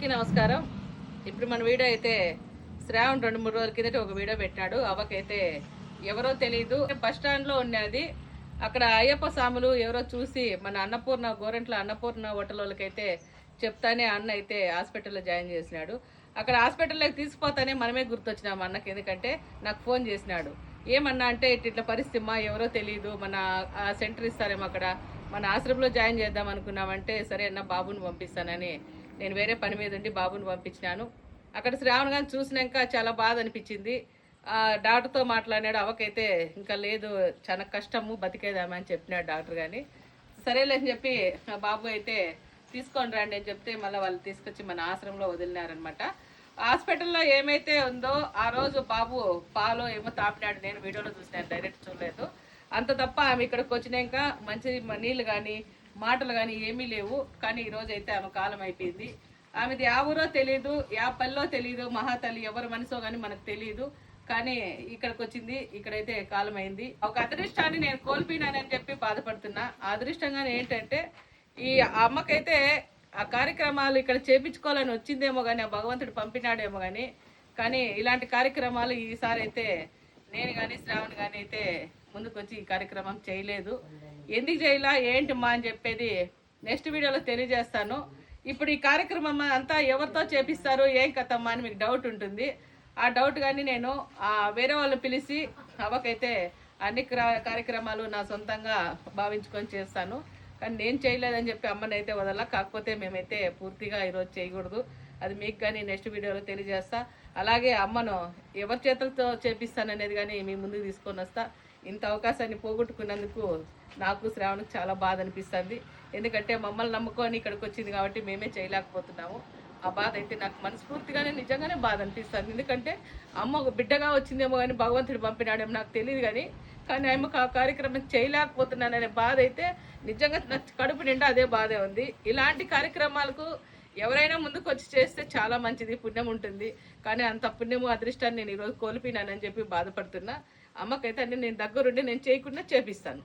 అందరికీ నమస్కారం. ఇప్పుడు మన వీడియో అయితే శ్రావణ్ రెండు మూడు రోజుల కిందట ఒక వీడియో పెట్టాడు. అవకైతే ఎవరో తెలియదు బస్ స్టాండ్లో ఉన్నది. అక్కడ అయ్యప్ప స్వాములు ఎవరో చూసి మన అన్నపూర్ణ గోరెంట్ల అన్నపూర్ణ హోటల్ వాళ్ళకైతే చెప్తానే అన్న అయితే హాస్పిటల్లో జాయిన్ చేసినాడు. అక్కడ హాస్పిటల్లోకి తీసుకుపోతానే మనమే గుర్తొచ్చినాం అన్నకి. ఎందుకంటే నాకు ఫోన్ చేసినాడు. ఏమన్నా అంటే ఇట్లా పరిస్థితి మా ఎవరో తెలియదు మన సెంటర్ ఇస్తారేమో అక్కడ. మన ఆశ్రమంలో జాయిన్ చేద్దాం అనుకున్నామంటే సరే అన్న బాబుని పంపిస్తానని నేను వేరే పని మీద ఉండి బాబుని పంపించినాను. అక్కడ శ్రావణ్ గారిని చూసినాక చాలా బాధ అనిపించింది. ఆ, డాక్టర్తో మాట్లాడినాడు అవకైతే ఇంకా లేదు చాలా కష్టము బతికేదామని అని చెప్పినాడు డాక్టర్ కానీ సరేలే అని చెప్పి బాబు అయితే తీసుకొని రండి అని చెప్తే మళ్ళీ వాళ్ళు తీసుకొచ్చి మన ఆశ్రమంలో వదిలినారనమాట హాస్పిటల్లో ఏమైతే ఉందో ఆ రోజు బాబు పాలో ఏమో తాపినాడు. నేను వీడియోలో చూసినాను డైరెక్ట్ చూడలేదు. అంత తప్ప ఆమె ఇక్కడికి వచ్చినాక మంచి నీళ్ళు కానీ మాటలు కానీ ఏమీ లేవు. కానీ ఈ అయితే ఆమె కాలం అయిపోయింది. ఆమెది ఆ ఊరో తెలియదు యా పల్లో తెలియదు మహాతల్లి ఎవరు మనసో కానీ మనకు తెలియదు కానీ ఇక్కడికి వచ్చింది ఇక్కడైతే కాలం అయింది. ఒక అదృష్టాన్ని నేను కోల్పోయినానని చెప్పి బాధపడుతున్నా. అదృష్టంగానే అదృష్టంగా ఏంటంటే ఈ అమ్మకైతే ఆ కార్యక్రమాలు ఇక్కడ చేపించుకోవాలని వచ్చిందేమో కానీ ఆ భగవంతుడు పంపినాడేమో కానీ కానీ ఇలాంటి కార్యక్రమాలు ఈసారి అయితే నేను కానీ శ్రావణ్ కానీ అయితే ముందుకొచ్చి ఈ కార్యక్రమం చేయలేదు. ఎందుకు చేయాలా ఏంటి మా అని చెప్పేది నెక్స్ట్ వీడియోలో తెలియజేస్తాను. ఇప్పుడు ఈ కార్యక్రమం అంతా ఎవరితో చేపిస్తారు ఏం కథమ్మా అని మీకు డౌట్ ఉంటుంది. ఆ డౌట్ కానీ నేను ఆ వేరే వాళ్ళు పిలిచి అవకైతే అన్ని క్రా- కార్యక్రమాలు నా సొంతంగా భావించుకొని చేస్తాను. కానీ నేను చేయలేదని చెప్పి అమ్మని అయితే వదల కాకపోతే మేమైతే పూర్తిగా ఈరోజు చేయకూడదు. అది మీకు కానీ నెక్స్ట్ వీడియోలో తెలియజేస్తా. అలాగే అమ్మను ఎవరి చేతులతో చేపిస్తాననేది కానీ మీ ముందుకు తీసుకొని వస్తా. ఇంత అవకాశాన్ని పోగొట్టుకున్నందుకు నాకు శ్రావణకు చాలా బాధ అనిపిస్తుంది. ఎందుకంటే మమ్మల్ని నమ్ముకొని ఇక్కడికి వచ్చింది కాబట్టి మేమే చేయలేకపోతున్నాము. ఆ బాధ అయితే నాకు మనస్ఫూర్తిగానే నిజంగానే బాధ అనిపిస్తుంది. ఎందుకంటే అమ్మ ఒక బిడ్డగా వచ్చిందేమో కానీ భగవంతుడు పంపినాడేమో నాకు తెలియదు కానీ కానీ ఆమెకు ఆ కార్యక్రమం చేయలేకపోతున్నాననే బాధ అయితే నిజంగా నా కడుపు నిండా అదే బాధే ఉంది. ఇలాంటి కార్యక్రమాలకు ఎవరైనా ముందుకు వచ్చి చేస్తే చాలా మంచిది పుణ్యం ఉంటుంది. కానీ అంత పుణ్యము అదృష్టాన్ని నేను ఈరోజు కోల్పోయినానని చెప్పి బాధపడుతున్నా. అమ్మకైతే అన్ని నేను దగ్గరుండి నేను చేయకుండా చేపిస్తాను.